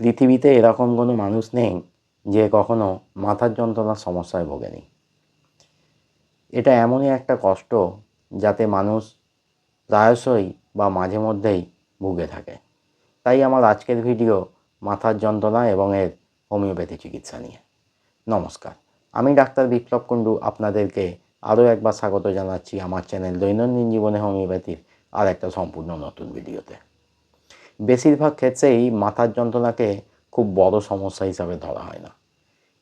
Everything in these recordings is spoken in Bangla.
পৃথিবীতে এরকম কোনো মানুষ নেই যে কখনো মাথার যন্ত্রণার সমস্যায় ভোগেনি। এটা এমনই একটা কষ্ট যাতে মানুষ প্রায়শই বা মাঝে মধ্যেই ভুগে থাকে। তাই আমার আজকের ভিডিও মাথার যন্ত্রণা এবং এর হোমিওপ্যাথি চিকিৎসা নিয়ে। নমস্কার, আমি ডাক্তার বিপ্লব কুণ্ডু আপনাদেরকে আরও একবার স্বাগত জানাচ্ছি আমার চ্যানেল দৈনন্দিন জীবনে হোমিওপ্যাথির আর একটা সম্পূর্ণ নতুন ভিডিওতে। বেশিরভাগ ক্ষেত্রেই মাথার যন্ত্রণাকে খুব বড় সমস্যা হিসাবে ধরা হয় না।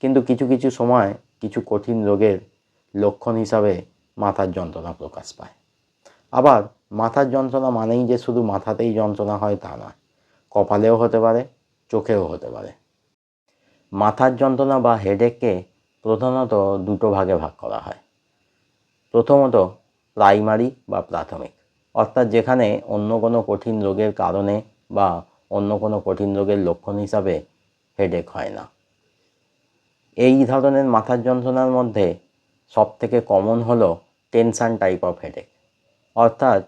কিন্তু কিছু কিছু সময় কিছু কঠিন রোগের লক্ষণ হিসাবে মাথার যন্ত্রণা প্রকাশ পায়। আবার মাথার যন্ত্রণা মানেই যে শুধু মাথাতেই যন্ত্রণা হয় তা নয়, কপালেও হতে পারে, চোখেও হতে পারে। মাথার যন্ত্রণা বা হেডেককে প্রধানত দুটো ভাগে ভাগ করা হয়। প্রথমত প্রাইমারি বা প্রাথমিক, অর্থাৎ যেখানে অন্য কোনো কঠিন রোগের কারণে বা অন্য কোনো কঠিন রোগের লক্ষণ হিসাবে হেডেক হয় না। এই ধরনের মাথার যন্ত্রণার মধ্যে সবথেকে কমন হলো টেনশান টাইপ অফ হেডেক অর্থাৎ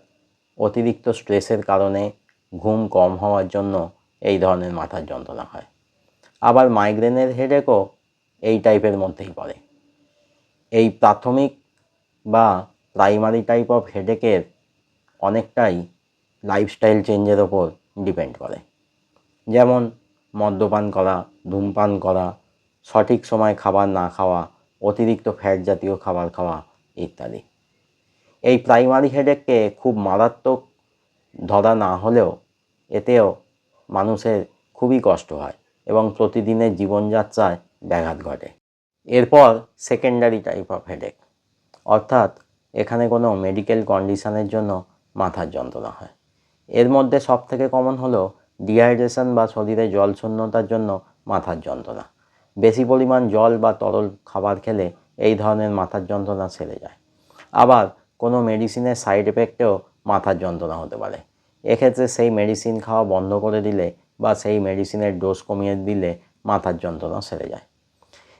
অতিরিক্ত স্ট্রেসের কারণে ঘুম কম হওয়ার জন্য এই ধরনের মাথার যন্ত্রণা হয়। আবার মাইগ্রেনের হেডেকও এই টাইপের মধ্যেই পড়ে। এই প্রাথমিক বা প্রাইমারি টাইপ অফ হেডেকের অনেকটাই লাইফস্টাইল চেঞ্জের ওপর ডিপেন্ড করে। যেমন মদ্যপান করা, ধূমপান করা, সঠিক সময় খাবার না খাওয়া, অতিরিক্ত ফ্যাট জাতীয় খাবার খাওয়া ইত্যাদি। এই প্রাইমারি হেডেককে খুব মারাত্মক ধরা না হলেও এতেও মানুষের খুবই কষ্ট হয় এবং প্রতিদিনের জীবনযাত্রায় ব্যাঘাত ঘটে। এরপর সেকেন্ডারি টাইপ অফ হেডেক অর্থাৎ এখানে কোনো মেডিকেল কন্ডিশনের জন্য মাথার যন্ত্রণা হয়। এর মধ্যে সব থেকে কমন হলো ডিহাইড্রেশন বা শরীরে জল শূন্যতার জন্য মাথার যন্ত্রণা। বেশি পরিমাণ জল বা তরল খাবার খেলে এই ধরনের মাথার যন্ত্রণা সেরে যায়। আবার কোনো মেডিসিনের সাইড এফেক্টেও মাথার যন্ত্রণা হতে পারে। এক্ষেত্রে সেই মেডিসিন খাওয়া বন্ধ করে দিলে বা সেই মেডিসিনের ডোজ কমিয়ে দিলে মাথার যন্ত্রণা সেরে যায়।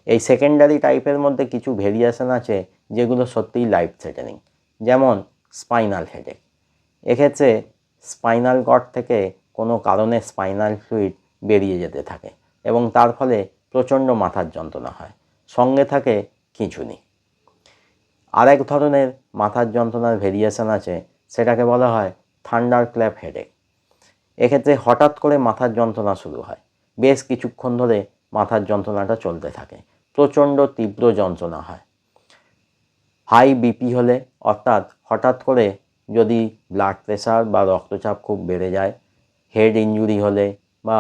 এই সেকেন্ডারি টাইপের মধ্যে কিছু ভেরিয়েশন আছে যেগুলো সত্যিই লাইফ থ্রেটেনিং যেমন স্পাইনাল হেডেক এক্ষেত্রে স্পাইনাল কর্ড থেকে কোনো কারণে স্পাইনাল ফ্লুইড বেরিয়ে যেতে থাকে এবং তার ফলে প্রচণ্ড মাথার যন্ত্রণা হয়। সঙ্গে থাকে খিঁচুনি। আরেক ধরনের মাথার যন্ত্রণার ভেরিয়েশন আছে, সেটাকে বলা হয় থান্ডার ক্ল্যাপ হেডেক এক্ষেত্রে হঠাৎ করে মাথার যন্ত্রণা শুরু হয়। বেশ কিছুক্ষণ ধরে মাথার যন্ত্রণাটা চলতে থাকে। প্রচণ্ড তীব্র যন্ত্রণা হয়। হাই বিপি হলে অর্থাৎ হঠাৎ করে যদি ব্লাড প্রেশার বা রক্তচাপ খুব বেড়ে যায় হেড ইঞ্জুরি হলে বা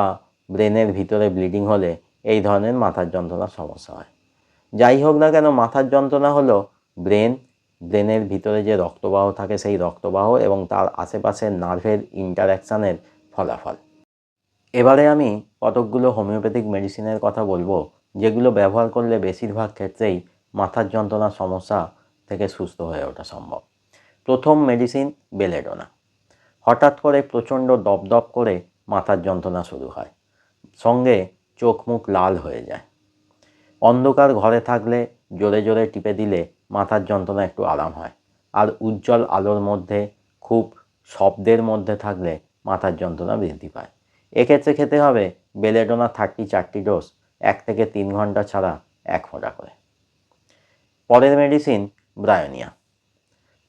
ব্রেনের ভিতরে ব্লিডিং হলে এই ধরনের মাথার যন্ত্রণার সমস্যা হয়। যাই হোক না কেন, মাথার যন্ত্রণা হলো ব্রেন ব্রেনের ভিতরে যে রক্তবাহ থাকে সেই রক্তবাহ এবং তার আশেপাশের নার্ভের ইন্টারাকশানের ফলাফল। এবারে আমি কতকগুলো হোমিওপ্যাথিক মেডিসিনের কথা বলব, যেগুলো ব্যবহার করলে বেশিরভাগ ক্ষেত্রেই মাথার যন্ত্রণার সমস্যা থেকে সুস্থ হয়ে ওঠা সম্ভব। প্রথম মেডিসিন বেলেডোনা। হঠাৎ করে প্রচণ্ড দপদপ করে মাথার যন্ত্রণা শুরু হয়। সঙ্গে চোখ মুখ লাল হয়ে যায়। অন্ধকার ঘরে থাকলে জোরে জোরে টিপে দিলে মাথার যন্ত্রণা একটু আরাম হয়। আর উজ্জ্বল আলোর মধ্যে, খুব শব্দের মধ্যে থাকলে মাথার যন্ত্রণা বৃদ্ধি পায়। এক্ষেত্রে খেতে হবে বেলেডোনা থার্টি চারটি ডোজ, এক থেকে তিন ঘণ্টা ছাড়া এক ফোঁটা করে। পরের মেডিসিন ব্রায়োনিয়া।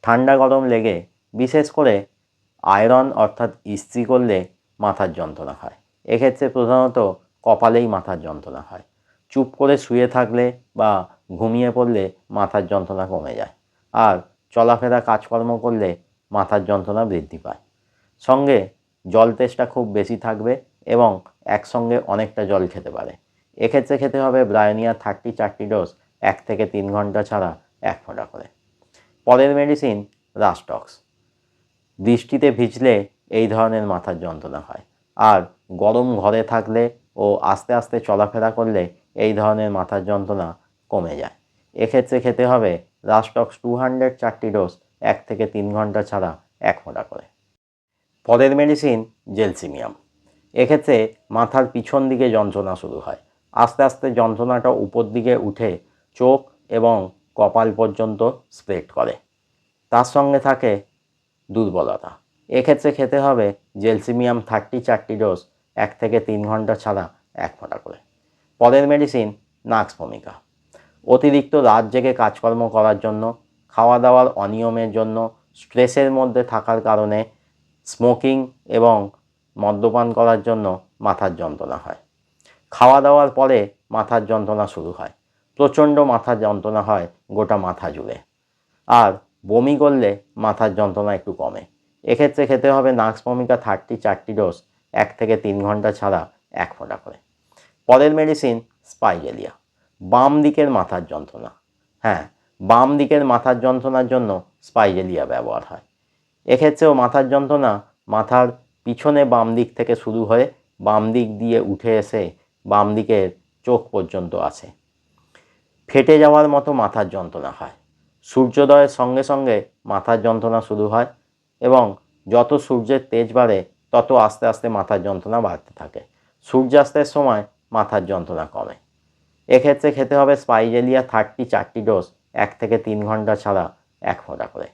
ঠান্ডা গরম লেগে বিশেষ করে আয়রন অর্থাৎ ইস্ত্রি করলে মাথার যন্ত্রণা হয়। এক্ষেত্রে প্রধানত কপালেই মাথার যন্ত্রণা হয়। চুপ করে শুয়ে থাকলে বা ঘুমিয়ে পড়লে মাথার যন্ত্রণা কমে যায় আর চলাফেরা কাজকর্ম করলে মাথার যন্ত্রণা বৃদ্ধি পায়। সঙ্গে জল তেষ্টা খুব বেশি থাকবে এবং একসঙ্গে অনেকটা জল খেতে পারে। এক্ষেত্রে খেতে হবে ব্রায়োনিয়া থার্টি চারটি ডোজ এক থেকে তিন ঘণ্টা ছাড়া এক ফোঁটা করে। পরের মেডিসিন রাস্টক্স বৃষ্টিতে ভিজলে এই ধরনের মাথার যন্ত্রণা হয়। আর গরম ঘরে থাকলে ও আস্তে আস্তে চলাফেরা করলে এই ধরনের মাথার যন্ত্রণা কমে যায়। এক্ষেত্রে খেতে হবে রাস্টক্স টু হান্ড্রেড চারটি ডোজ এক থেকে তিন ঘণ্টা ছাড়া এক ফোঁটা করে। পরের মেডিসিন জেলসিমিয়াম এক্ষেত্রে মাথার পিছন দিকে যন্ত্রণা শুরু হয়। আস্তে আস্তে যন্ত্রণাটা উপর দিকে উঠে চোখ এবং কপাল পর্যন্ত স্প্রেড করে। তার সঙ্গে থাকে দুর্বলতা। এক্ষেত্রে খেতে হবে জেলসিমিয়াম থার্টি চারটি ডোজ এক থেকে তিন ঘণ্টা ছাড়া এক ফোঁটা করে। পরের মেডিসিন নাক্স ভূমিকা অতিরিক্ত রাত জেগে কাজকর্ম করার জন্য খাওয়া দাওয়ার অনিয়মের জন্য, স্ট্রেসের মধ্যে থাকার কারণে স্মোকিং এবং মদ্যপান করার জন্য মাথার যন্ত্রণা হয়। খাওয়া দাওয়ার পরে মাথার যন্ত্রণা শুরু হয়। প্রচণ্ড মাথার যন্ত্রণা হয় গোটা মাথা জুড়ে। আর বমি করলে মাথার যন্ত্রণা একটু কমে। এক্ষেত্রে খেতে হবে নাক্স ভূমিকা থার্টি চারটি ডোজ এক থেকে তিন ঘণ্টা ছাড়া এক ফোঁটা করে। পরের মেডিসিন স্পাইজেলিয়া বাম দিকের মাথার যন্ত্রণা। হ্যাঁ বাম দিকের মাথার যন্ত্রণার জন্য স্পাইজেলিয়া ব্যবহার হয়। এক্ষেত্রেও মাথার যন্ত্রণা মাথার পিছনে বাম দিক থেকে শুরু হয়ে বাম দিক দিয়ে উঠে এসে বাম দিকের চোখ পর্যন্ত আসে ফেটে যাওয়ার মতো মাথার যন্ত্রণা হয়। সূর্যোদয়ের সঙ্গে সঙ্গে মাথার যন্ত্রণা শুরু হয় এবং যত সূর্যের তেজ বাড়ে, তত আস্তে আস্তে মাথার যন্ত্রণা বাড়তে থাকে। সূর্যাস্তের সময় মাথার যন্ত্রণা কমে। এক্ষেত্রে খেতে হবে স্পাইজেলিয়া থার্টি চারটি ডোজ, এক থেকে তিন ঘণ্টা ছাড়া এক ফোঁটা করে।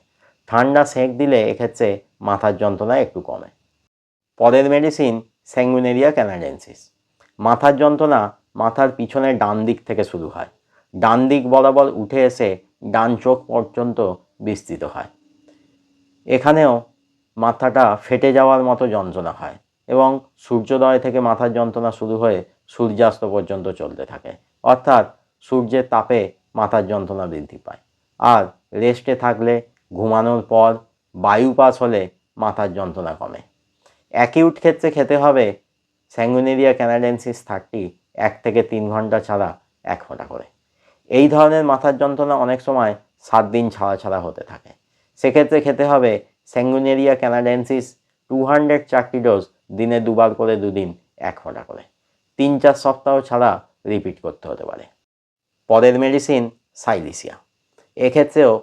ঠান্ডা সেঁক দিলে এক্ষেত্রে মাথার যন্ত্রণা একটু কমে। পরের মেডিসিন স্যাঙ্গুনেরিয়া ক্যানাডেন্সিস মাথার যন্ত্রণা মাথার পিছনের ডান দিক থেকে শুরু হয়। ডান দিক বরাবর উঠে এসে ডান চোখ পর্যন্ত বিস্তৃত হয়। এখানেও মাথাটা ফেটে যাওয়ার মতো যন্ত্রণা হয় এবং সূর্যোদয় থেকে মাথার যন্ত্রণা শুরু হয়ে সূর্যাস্ত পর্যন্ত চলতে থাকে। অর্থাৎ সূর্যের তাপে মাথার যন্ত্রণা বৃদ্ধি পায়। আর রেস্টে থাকলে, ঘুমানোর পর বায়ু পাস হলে মাথার যন্ত্রণা কমে। অ্যাকিউট ক্ষেত্রে খেতে হবে স্যাঙ্গুনেরিয়া ক্যানাডেন্সিস থার্টি এক থেকে তিন ঘণ্টা ছাড়া এক ফোঁটা করে। এই ধরনের মাথার যন্ত্রণা অনেক সময় সাত দিন ছাড়া ছাড়া হতে থাকে। সেক্ষেত্রে খেতে হবে স্যাঙ্গুনেরিয়া ক্যানাডেন্সিস টু হান্ড্রেড চারটি ডোজ দিনে দুবার করে দুদিন এক ফোঁটা করে। তিন চার সপ্তাহ ছাড়া রিপিট করতে হতে পারে। পরের মেডিসিন সাইলিসিয়া এক্ষেত্রেও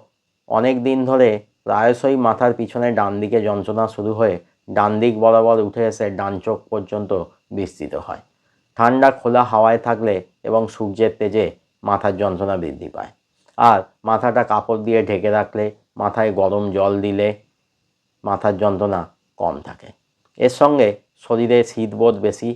অনেক দিন ধরে প্রায়শই মাথার পিছনে ডান দিকে যন্ত্রণা শুরু হয়ে ডান দিক বরাবর উঠে এসে ডান চোখ পর্যন্ত বিস্তৃত হয়। ঠান্ডা, খোলা হাওয়ায় থাকলে এবং সূর্যের তেজে মাথার যন্ত্রণা বৃদ্ধি পায়। আর মাথাটা কাপড় দিয়ে ঢেকে রাখলে, মাথায় গরম জল দিলে মাথার যন্ত্রণা কম থাকে। এর সঙ্গে শরীরে শীতবোধ বেশি,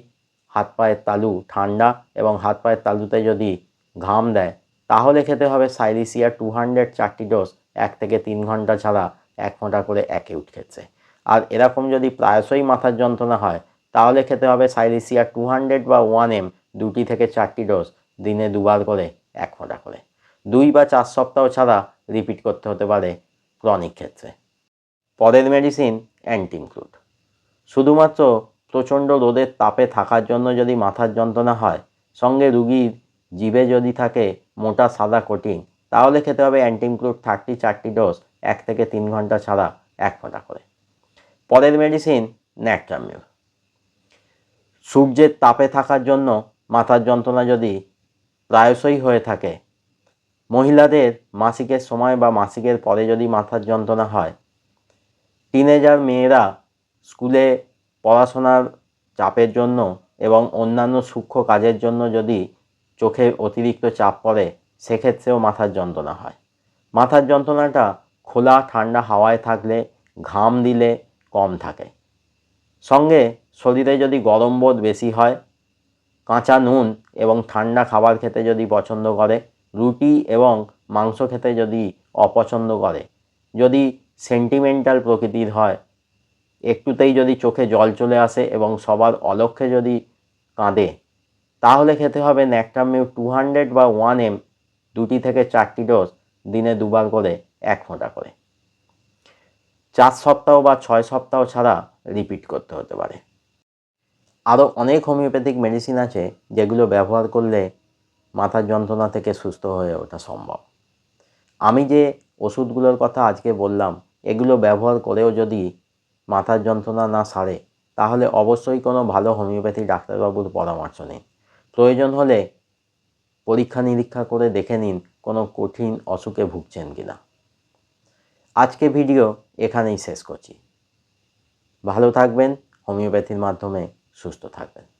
হাত পায়ের তালু ঠান্ডা এবং হাত পায়ের তালুতে যদি ঘাম দেয়, তাহলে খেতে হবে সাইলিসিয়া টু হান্ড্রেড চারটি ডোজ, এক থেকে তিন ঘণ্টা ছাড়া এক ফোঁটা করে একে ক্ষেত্রে আর এরকম যদি প্রায়শই মাথার যন্ত্রণা হয়, তাহলে খেতে হবে সাইলিসিয়া টু হান্ড্রেড বা ওয়ান এম দুটি থেকে চারটি ডোজ, দিনে দুবার করে এক ফোঁটা করে দুই বা চার সপ্তাহ ছাড়া রিপিট করতে হতে পারে ক্রনিক ক্ষেত্রে। পরের মেডিসিন অ্যান্টিমক্লুড শুধুমাত্র প্রচণ্ড রোদের তাপে থাকার জন্য যদি মাথার যন্ত্রণা হয়, সঙ্গে রুগীর জিভে যদি থাকে মোটা সাদা কোটিং তাহলে খেতে হবে অ্যান্টিমক্লুড থার্টি চারটি ডোজ এক থেকে তিন ঘণ্টা ছাড়া এক ফোঁটা করে। পরের মেডিসিন ন্যাট্রামিউর সূর্যের তাপে থাকার জন্য মাথার যন্ত্রণা যদি প্রায়শই হয়ে থাকে। মহিলাদের মাসিকের সময় বা মাসিকের পরে যদি মাথার যন্ত্রণা হয় টিনেজার মেয়েরা স্কুলে পড়াশোনার চাপের জন্য এবং অন্যান্য সূক্ষ্ম কাজের জন্য যদি চোখে অতিরিক্ত চাপ পড়ে, সেক্ষেত্রেও মাথার যন্ত্রণা হয়। মাথার যন্ত্রণাটা খোলা, ঠান্ডা হাওয়ায় থাকলে, ঘাম দিলে কম থাকে। সঙ্গে শরীরে যদি গরম বোধ বেশি হয় কাঁচা নুন এবং ঠান্ডা খাবার খেতে যদি পছন্দ করে, রুটি এবং মাংস খেতে যদি অপছন্দ করে, যদি সেন্টিমেন্টাল প্রকৃতির হয়, একটুতেই যদি চোখে জল চলে আসে এবং সবার অলক্ষ্যে যদি কাঁদে, তাহলে খেতে হবে ন্যাকটামিউ টু হান্ড্রেড বা ওয়ান এম দুটি থেকে চারটি ডোজ দিনে দুবার করে, এক ফোঁটা করে। চার সপ্তাহ বা ছয় সপ্তাহ ছাড়া রিপিট করতে হতে পারে। আরও অনেক হোমিওপ্যাথিক মেডিসিন আছে যেগুলো ব্যবহার করলে মাথার যন্ত্রণা থেকে সুস্থ হয়ে ওঠা সম্ভব। আমি যে ওষুধগুলোর কথা আজকে বললাম, এগুলো ব্যবহার করেও যদি মাথার যন্ত্রণা না সারে, তাহলে অবশ্যই কোনো ভালো হোমিওপ্যাথি ডাক্তারবাবুর পরামর্শ নিন। প্রয়োজন হলে পরীক্ষা নিরীক্ষা করে দেখে নিন কোনো কঠিন অসুখে ভুগছেন কি না আজকে ভিডিও এখানেই শেষ করছি। ভালো থাকবেন হোমিওপ্যাথির মাধ্যমে। সুস্থ থাকবেন।